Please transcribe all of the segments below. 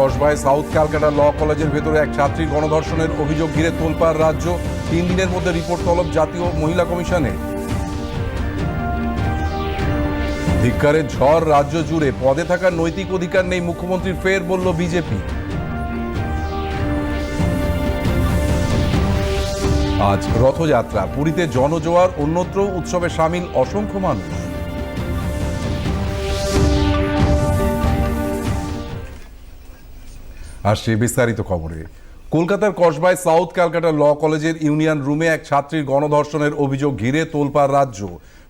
কসবায় south Calcutta ল কলেজের ভেতরে এক ছাত্রীর গণধর্ষণের অভিযোগ ঘিরে তোলপাড় রাজ্য। তিন দিনের মধ্যে রিপোর্ট তলব জাতীয় মহিলা কমিশনে। ধিক্কারের ঝড় রাজ্য জুড়ে পদে থাকার নৈতিক অধিকার নেই মুখ্যমন্ত্রীর, ফের বলল বিজেপি। আজ রথযাত্রা, পুরীতে জনজোয়ার, অন্যত্র উৎসবে সামিল অসংখ্য মানুষ। আসছে বিস্তারিত খবরে। কলকাতার কসবায় সাউথ ক্যালকাটা ল কলেজের ইউনিয়ন রুমে এক ছাত্রীর গণধর্ষণের অভিযোগ ঘিরে তোলপাড় রাজ্য।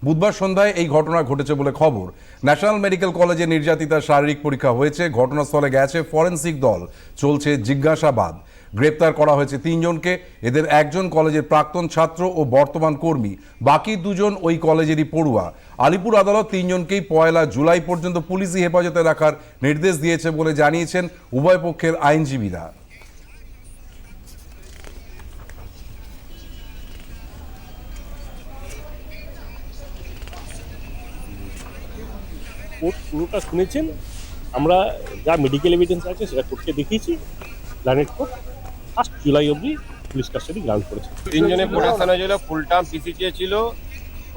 বুধবার সন্ধ্যায় এই ঘটনা ঘটেছে বলে খবর। ন্যাশনাল মেডিকেল কলেজে নির্যাতিতার শারীরিক পরীক্ষা হয়েছে, ঘটনাস্থলে গেছে ফরেন্সিক দল। চলছে জিজ্ঞাসাবাদ। গ্রেপ্তার করা হয়েছে তিনজনকে। এদের একজন কলেজের প্রাক্তন ছাত্র ও বর্তমান কর্মী, বাকি দুজন ওই কলেজেরই পড়ুয়া। আলিপুর আদালত তিনজনকেই পয়লা জুলাই পর্যন্ত পুলিশি হেফাজতে রাখার নির্দেশ দিয়েছে বলে জানিয়েছেন উভয় পক্ষের আইনজীবীরা। পুরোটা শুনেছেন? আমরা যা মেডিকেল এভিডেন্স আছে সেটা কোর্টকে দেখিয়েছি প্ল্যানেট কোর্ট। ফার্স্ট জুলাই অবধি পুলিশ কাস্টাডি গ্রাউন্ড করেছে। তিনজনে প্রোটেকশন হয়েছিল ফুল টার্ম পিসি চেয়েছিল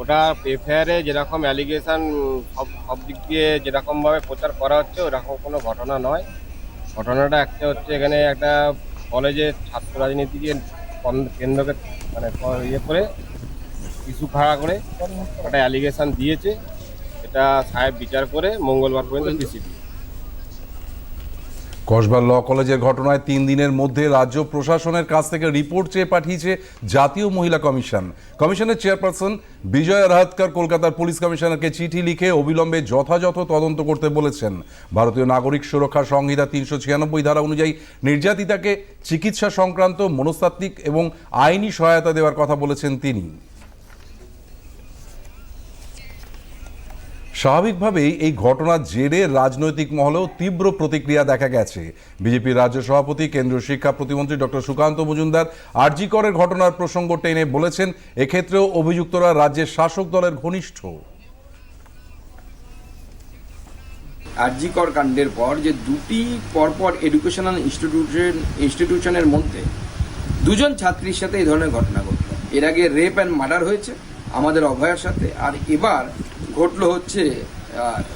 ওটা এফআইআরে যেরকম অ্যালিগেশন সব সব দিক দিয়ে যেরকমভাবে প্রচার করা হচ্ছে ওরকম কোনো ঘটনা নয়। ঘটনাটা একটা হচ্ছে এখানে একটা কলেজের ছাত্র রাজনীতিকে কেন্দ্রকে মানে ইয়ে করে ইস্যু খাড়া করে একটা অ্যালিগেশন দিয়েছে। এটা সাহেব বিচার করে মঙ্গলবার পর্যন্ত পিসিপি কসবার ল কলেজের ঘটনায় তিন দিনের মধ্যে রাজ্য প্রশাসনের কাছ থেকে রিপোর্ট চেয়ে পাঠিয়েছে জাতীয় মহিলা কমিশন। কমিশনের চেয়ারপারসন বিজয় রাহাতকর কলকাতার পুলিশ কমিশনারকে চিঠি লিখে অবিলম্বে যথাযথ তদন্ত করতে বলেছেন। ভারতীয় নাগরিক সুরক্ষা সংহিতা তিনশো ছিয়ানব্বই ধারা অনুযায়ী নির্যাতিতাকে চিকিৎসা সংক্রান্ত মনস্তাত্ত্বিক এবং আইনি সহায়তা দেওয়ার কথা বলেছেন তিনি। স্বাভাবিকভাবেই এই ঘটনার জেরে রাজনৈতিক মহলেও তীব্র প্রতিক্রিয়া দেখা গেছে। বিজেপির রাজ্য সভাপতি, কেন্দ্রীয় শিক্ষা প্রতিমন্ত্রী ডক্টর সুকান্ত মজুমদার আরজি করের ঘটনার প্রসঙ্গ টেনে বলেছেন, এক্ষেত্রেও অভিযুক্তরা রাজ্যের শাসক দলের ঘনিষ্ঠ। আরজিকর কাণ্ডের পর যে দুটি পরপর এডুকেশনাল ইনস্টিটিউশন ইনস্টিটিউশনের মধ্যে দুজন ছাত্রীর সাথে এই ধরনের ঘটনা ঘটল। এর আগে রেপ অ্যান্ড মার্ডার হয়েছে, আমাদের অভয়ার সাথে, আর এবার ঘটলো হচ্ছে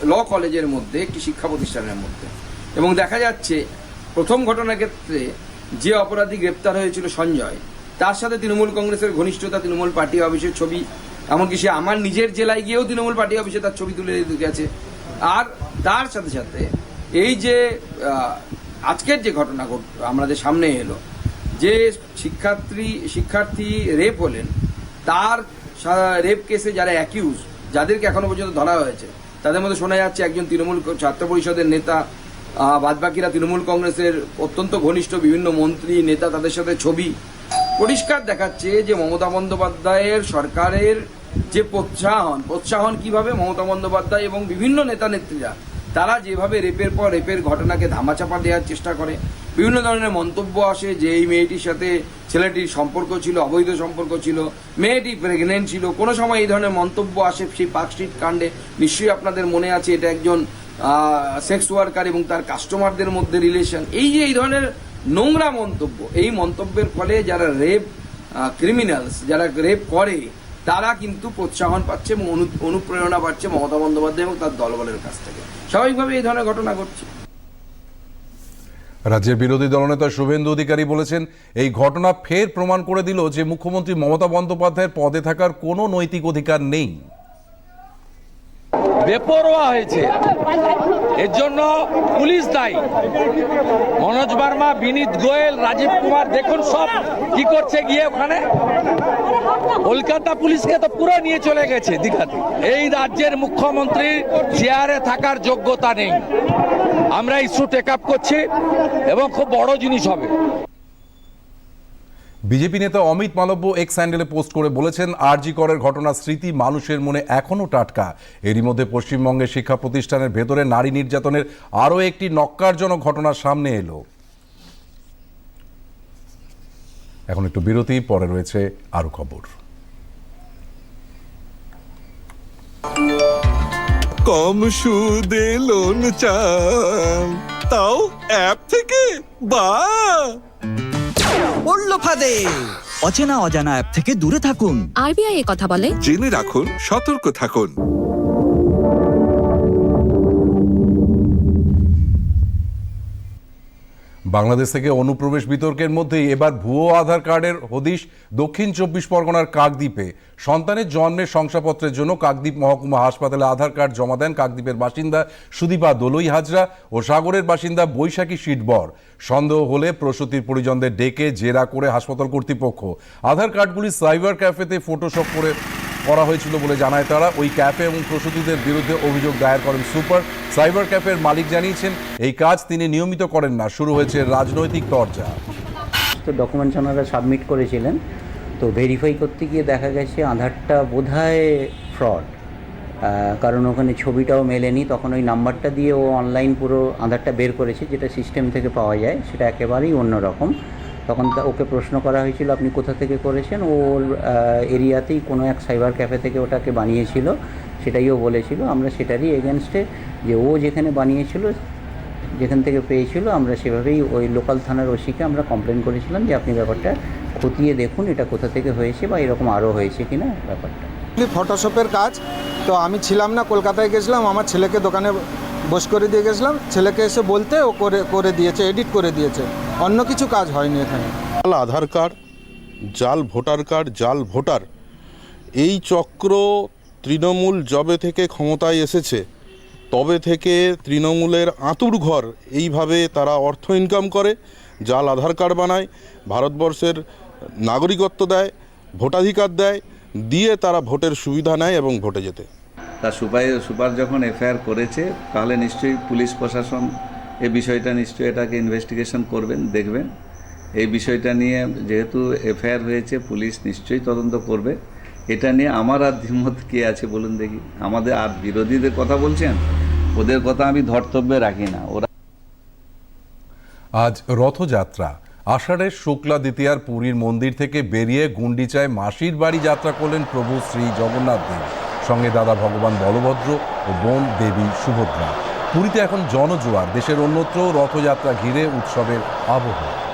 ল কলেজের মধ্যে, একটি শিক্ষা প্রতিষ্ঠানের মধ্যে। এবং দেখা যাচ্ছে, প্রথম ঘটনার ক্ষেত্রে যে অপরাধী গ্রেপ্তার হয়েছিল সঞ্জয়, তার সাথে তৃণমূল কংগ্রেসের ঘনিষ্ঠতা, তৃণমূল পার্টি অফিসের ছবি, এমনকি সে আমার নিজের জেলায় গিয়েও তৃণমূল পার্টি অফিসে তার ছবি তুলে গেছে। আর তার সাথে সাথে এই যে আজকের যে ঘটনা ঘট- আমাদের সামনে এলো, যে শিক্ষার্থী শিক্ষার্থী রেপ হলেন, তার রেপ কেসে যারা অ্যাকিউজ যাদেরকে এখনও পর্যন্ত ধরা হয়েছে, তাদের মধ্যে শোনা যাচ্ছে একজন তৃণমূল ছাত্র পরিষদের নেতা বাদবাকিরা তৃণমূল কংগ্রেসের অত্যন্ত ঘনিষ্ঠ বিভিন্ন মন্ত্রী, নেতা তাদের সাথে ছবি পরিষ্কার দেখাচ্ছে যে মমতা বন্দ্যোপাধ্যায়ের সরকারের যে প্রোৎসাহন প্রোৎসাহন কীভাবে মমতা বন্দ্যোপাধ্যায় এবং বিভিন্ন নেতা নেত্রীরা তারা যেভাবে রেপের পর রেপের ঘটনাকে ধামাচাপা দেওয়ার চেষ্টা করে বিভিন্ন ধরনের মন্তব্য আসে যে এই মেয়েটির সাথে ছেলেটির সম্পর্ক ছিল, অবৈধ সম্পর্ক ছিল, মেয়েটি প্রেগনেন্ট ছিল। কোনো সময় এই ধরনের মন্তব্য আসে সেই পার্ক স্ট্রিট কাণ্ডে। নিশ্চয়ই আপনাদের মনে আছে এটা একজন সেক্স ওয়ার্কার এবং তার কাস্টমারদের মধ্যে রিলেশন এই যে এই ধরনের নোংরা মন্তব্য, এই মন্তব্যের ফলে যারা রেপ ক্রিমিনালস যারা রেপ করে, তারা কিন্তু প্রোৎসাহন পাচ্ছে এবং অনু- অনুপ্রেরণা পাচ্ছে মমতা বন্দ্যোপাধ্যায় এবং তার দলবলের কাছ থেকে। স্বাভাবিকভাবে এই ধরনের ঘটনা ঘটছে। রাজ্যের বিরোধী দলনেতা শুভেন্দু অধিকারী বলেছেন, এই ঘটনা ফের প্রমাণ করে দিল যে মুখ্যমন্ত্রী মমতা বন্দ্যোপাধ্যায়ের পদে থাকার কোনো নৈতিক অধিকার নেই। বেপরোয়া হয়েছে। এর জন্য পুলিশ দায়ী। মনোজ বার্মা, বিনীত গোয়েল, রাজীব কুমার, দেখুন সব কি করছে গিয়ে ওখানে। কলকাতা পুলিশকে তো পুরো নিয়ে চলে গেছে দীঘাতে। এই রাজ্যের মুখ্যমন্ত্রী চেয়ারে থাকার যোগ্যতা নেই। আমরা ইস্যু টেক আপ করছি এবং খুব বড় জিনিস হবে। বিজেপি নেতা অমিত মালব্য এক্স স্যান্ডেলে পোস্ট করে বলেছেন আরজি করের ঘটনার স্মৃতি মানুষের মনে এখনও টাটকা। এরই মধ্যে পশ্চিমবঙ্গের শিক্ষা প্রতিষ্ঠানের ভেতরে নারী নির্যাতনের আরও একটি নক্কারজনক ঘটনা সামনে এলো। এখন একটু বিরতি, পরে রয়েছে আরও খবর। কম সুদে লোন চাল তাও অ্যাপ থেকে? বা। পড়ল ফাঁদে। অচেনা অজানা অ্যাপ থেকে দূরে থাকুন। আরবিআই কথা বলে। জেনে রাখুন সতর্ক থাকুন। বাংলাদেশ থেকে অনুপ্রবেশ বিতর্কের মধ্যেই এবার ভুয়ো আধার কার্ডের হদিশ দক্ষিণ চব্বিশ পরগনার কাকদ্বীপে। সন্তানের জন্মের শংসাপত্রের জন্য কাকদ্বীপ মহকুমা হাসপাতালে আধার কার্ড জমা দেন কাকদ্বীপের বাসিন্দা সুদীপা দলই হাজরা ও সাগরের বাসিন্দা বৈশাখী শিটবর সন্দেহ হলে প্রসূতির পরিজনদের ডেকে জেরা করে হাসপাতাল কর্তৃপক্ষ। আধার কার্ডগুলি সাইবার ক্যাফেতে ফটোশপ করে করা হয়েছিল বলে জানায় তারা। ওই ক্যাফে এবং প্রসূতিদের বিরুদ্ধে অভিযোগ দায়ের করেন সুপার। সাইবার ক্যাফের মালিক জানিয়েছেন, এই কাজ তিনি নিয়মিত করেন না, শুরু হয়েছে রাজনৈতিক তো ডকুমেন্টস ওনারা সাবমিট করেছিলেন। তো ভেরিফাই করতে গিয়ে দেখা গেছে আধারটা বোধহয় ফ্রড কারণ ওখানে ছবিটাও মেলেনি, তখন ওই নাম্বারটা দিয়ে ও অনলাইন পুরো আধারটা বের করেছে, যেটা সিস্টেম থেকে পাওয়া যায়, সেটা একেবারেই অন্যরকম। তখন ওকে প্রশ্ন করা হয়েছিল, আপনি কোথা থেকে করেছেন? ওর এরিয়াতেই কোনো এক সাইবার ক্যাফে থেকে ওটাকে বানিয়েছিল, সেটাই ও বলেছিল। আমরা সেটারই এগেনস্টে যে ও যেখানে বানিয়েছিল, যেখান থেকে পেয়েছিল, আমরা সেভাবেই ওই লোকাল থানার ওসিকে আমরা কমপ্লেন করেছিলাম যে আপনি ব্যাপারটা খতিয়ে দেখুন, এটা কোথা থেকে হয়েছে বা এরকম আরও হয়েছে কি না ব্যাপারটা ফটোশপের কাজ, তো আমি ছিলাম না, কলকাতায় গেছিলাম, আমার ছেলেকে দোকানে বস করে দিয়ে গেছিলাম। ছেলেকে এসে বলতে ও করে করে দিয়েছে এডিট করে দিয়েছে। অন্য কিছু কাজ হয়নি এখানে। জাল আধার কার্ড, জাল ভোটার কার্ড, জাল ভোটার, এই চক্র তৃণমূল জবে থেকে ক্ষমতায় এসেছে, তবে থেকে তৃণমূলের আঁতুর ঘর, এইভাবে তারা অর্থ ইনকাম করে, জাল আধার কার্ড বানায়, ভারতবর্ষের নাগরিকত্ব দেয়, ভোটাধিকার দেয়, দিয়ে তারা ভোটের সুবিধা নেয় এবং ভোটে যেতে। তা সুপার সুপার যখন এফআইআর করেছে, তাহলে নিশ্চয়ই পুলিশ প্রশাসন এই বিষয়টা নিশ্চয়ই এটাকে ইনভেস্টিগেশন করবেন, দেখবেন। এই বিষয়টা নিয়ে যেহেতু এফআইআর হয়েছে, পুলিশ নিশ্চয়ই তদন্ত করবে। এটা নিয়ে আমার আর দ্বিমত কে আছে বলুন দেখি। আমাদের আর বিরোধীদের কথা বলছেন? ওদের কথা আমি ধর্তব্যে রাখি না। ওরা আজ রথযাত্রা। আষাঢ়ের শুক্লা দ্বিতীয়ার পুরীর মন্দির থেকে বেরিয়ে গুন্ডিচায় মাসির বাড়ি যাত্রা করলেন প্রভু শ্রী জগন্নাথ দেব। সঙ্গে দাদা ভগবান বলভদ্র ও বোন দেবী সুভদ্রা। পুরীতে এখন জনজোয়ার, দেশের অন্যত্র রথযাত্রা ঘিরে উৎসবের আবহ।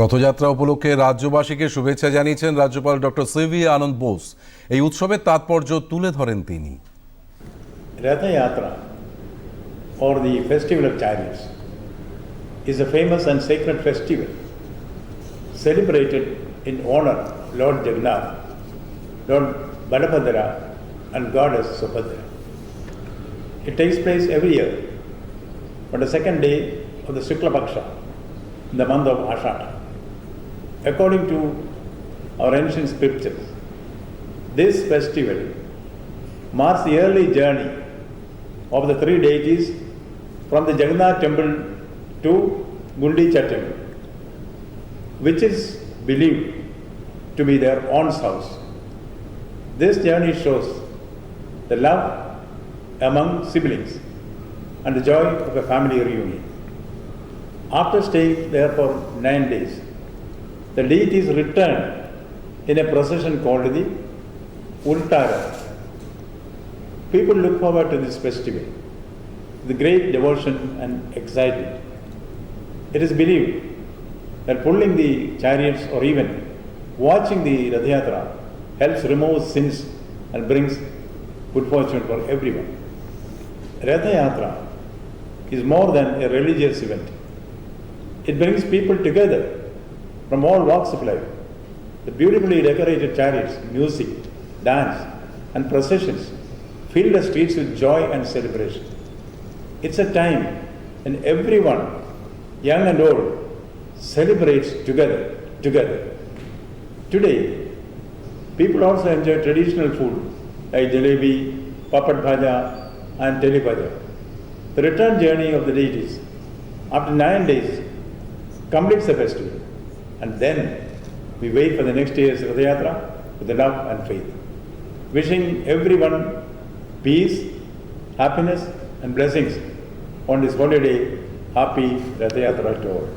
রথযাত্রা উপলক্ষে রাজ্যবাসীকে শুভেচ্ছা জানিয়েছেন রাজ্যপাল ডক্টর সিভি আনন্দ বোস। এই উৎসবের তাৎপর্য তুলে ধরেন তিনি। Rathayatra for the festival of Chinese is a famous and secret festival celebrated in honour lord Jagannath lord Balabhadra and god Subhadra it takes place every year on the second day of the Shuklapaksha the month of Ashadh According to our ancient scriptures, this festival marks the early journey of the three deities from the Jagannath temple to Gundicha temple, which is believed to be their aunt's house. This journey shows the love among siblings and the joy of a family reunion. After staying there for nine days, the deity is returned in a procession called the Ultara. People look forward to this festival with great devotion and excitement. It is believed that pulling the chariots or even watching the Rath Yatra helps remove sins and brings good fortune for everyone. Rath Yatra is more than a religious event. It brings people together from all walks of life. The beautifully decorated chariots, music, dance, and processions fill the streets with joy and celebration. It's a time when everyone, young and old, celebrates together, together. Today, people also enjoy traditional food like jalebi, papad bhaja, and teli bhaja. The return journey of the deities after nine days completes the festival, and then we wait for the next year's Yatra with love and faith. Wishing everyone peace, happiness, and blessings on this holy day. Happy Rath to all.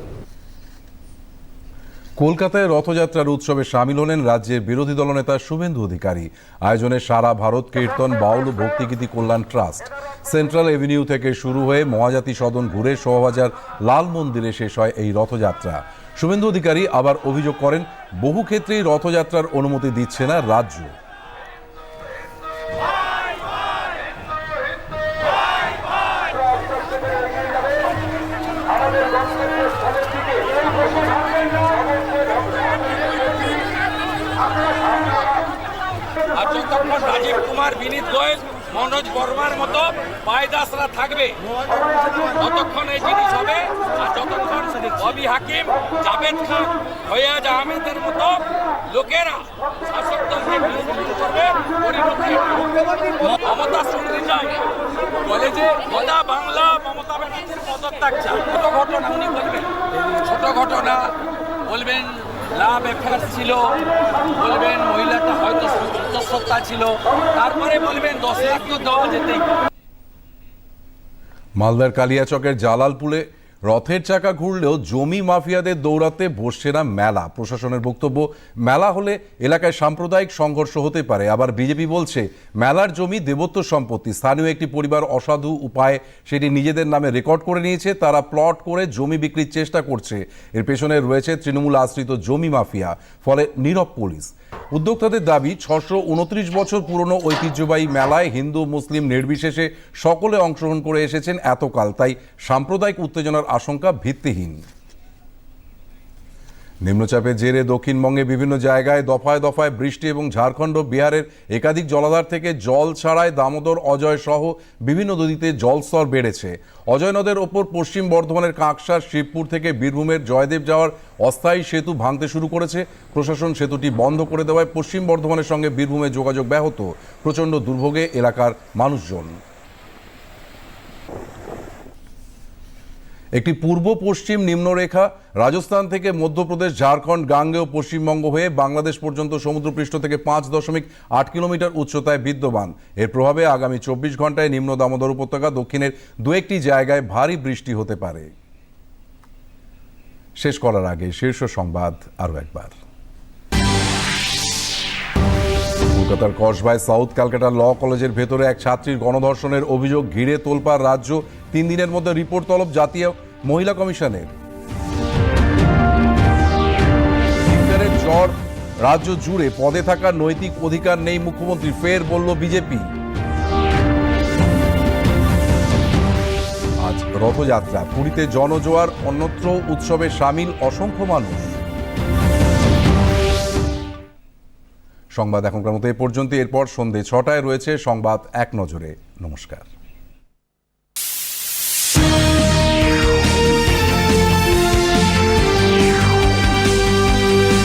কলকাতায় রথযাত্রার উৎসবে সামিল হলেন রাজ্যের বিরোধী দলনেতা শুভেন্দু অধিকারী আয়োজনে Sara Bharat Kirtan Baul Bhaktigeeti Kalyan trust central avenue থেকে শুরু হয়ে মহাজাতি সদন ঘুরে শোভাবাজার লাল মন্দিরে শেষ হয় এই রথযাত্রা শুভেন্দু অধিকারী আবার অভিযোগ করেন, বহু ক্ষেত্রেই রথযাত্রার অনুমতি দিচ্ছে না রাজ্য। রাজীব কুমার গোয়েল মনোজ বর্মার মতো পায়দাসরা থাকবে। ততক্ষণ এই জিনিস হবে আর যতক্ষণ ববি হাকিম, জাভেদ খান, ফয়াজ আহমেদের মতো লোকেরা শাসক দলকে মমতা শুনতে যায় বলে যে গদা বাংলা, মমতা ব্যানার্জির পদত্যাগ চায় ছোট ঘটনা উনি বলবেন। ছোট ঘটনা বলবেন লাভ অ্যাফেয়ার্স ছিল বলবেন মহিলাটা হয়তো সত্তা ছিল তারপরে বলবেন দশ লাখ তো দেওয়া যেতেই। মালদার কালিয়াচকের জালালপুরে রথের চাকা ঘুরলেও জমি মাফিয়াদের দৌড়াতে বসছে না মেলা। প্রশাসনের বক্তব্য, মেলা হলে এলাকায় সাম্প্রদায়িক সংঘর্ষ হতে পারে। আবার বিজেপি বলছে, মেলার জমি দেবত্ব সম্পত্তি। স্থানীয় একটি পরিবার অসাধু উপায়ে সেটি নিজেদের নামে রেকর্ড করে নিয়েছে। তারা প্লট করে জমি বিক্রির চেষ্টা করছে। এর পেছনে রয়েছে তৃণমূল আশ্রিত জমি মাফিয়া, ফলে নীরব পুলিশ। উদ্যোক্তাদের দাবি, ছশো উনত্রিশ বছর পুরনো ঐতিহ্যবাহী মেলায় হিন্দু, মুসলিম নির্বিশেষে সকলে অংশগ্রহণ করে এসেছেন এতকাল। তাই সাম্প্রদায়িক উত্তেজনার আশঙ্কা ভিত্তিহীন। নিম্নচাপের জেরে দক্ষিণবঙ্গে বিভিন্ন জায়গায় দফায় দফায় বৃষ্টি এবং ঝাড়খণ্ড, বিহারের একাধিক জলাধার থেকে জল ছাড়ায় দামোদর, অজয় সহ বিভিন্ন নদীতে জলস্তর বেড়েছে। অজয় নদের ওপর পশ্চিম বর্ধমানের কাঁকসার, শিবপুর থেকে বীরভূমের জয়দেব যাওয়ার অস্থায়ী সেতু ভাঙতে শুরু করেছে। প্রশাসন সেতুটি বন্ধ করে দেওয়ায় পশ্চিম বর্ধমানের সঙ্গে বীরভূমে যোগাযোগ ব্যাহত। প্রচণ্ড দুর্ভোগে এলাকার মানুষজন। একটি পূর্ব পশ্চিম নিম্নরেখা, রাজস্থান থেকে মধ্যপ্রদেশ, ঝাড়খণ্ড, গাঙ্গেয় পশ্চিমবঙ্গ হয়ে বাংলাদেশ পর্যন্ত সমুদ্রপৃষ্ঠ থেকে পাঁচ দশমিক আট কিলোমিটার উচ্চতায় বিদ্যমান। এর প্রভাবে আগামী চব্বিশ ঘন্টায় নিম্ন দামোদর উপত্যকা দক্ষিণের দু একটি জায়গায় ভারী বৃষ্টি হতে পারে। শেষ করার আগে শীর্ষ সংবাদ আরও একবার। কলকাতার কসবায় সাউথ ক্যালকাটা ল কলেজের ভেতরে এক ছাত্রীর গণধর্ষণের অভিযোগ ঘিরে তোলপার রাজ্য। তিন দিনের মধ্যে রিপোর্ট তলব জাতীয় মহিলা কমিশনের। জ্বর রাজ্য জুড়ে পদে থাকার নৈতিক অধিকার নেই মুখ্যমন্ত্রী, ফের বলল বিজেপি। আজ রথযাত্রা, পুরীতে জনজোয়ার, অন্যত্র উৎসবে সামিল অসংখ্য মানুষ। সংবাদ এখনকার মতো এ পর্যন্ত এরপর সন্ধে ছটায় রয়েছে সংবাদ এক নজরে। নমস্কার।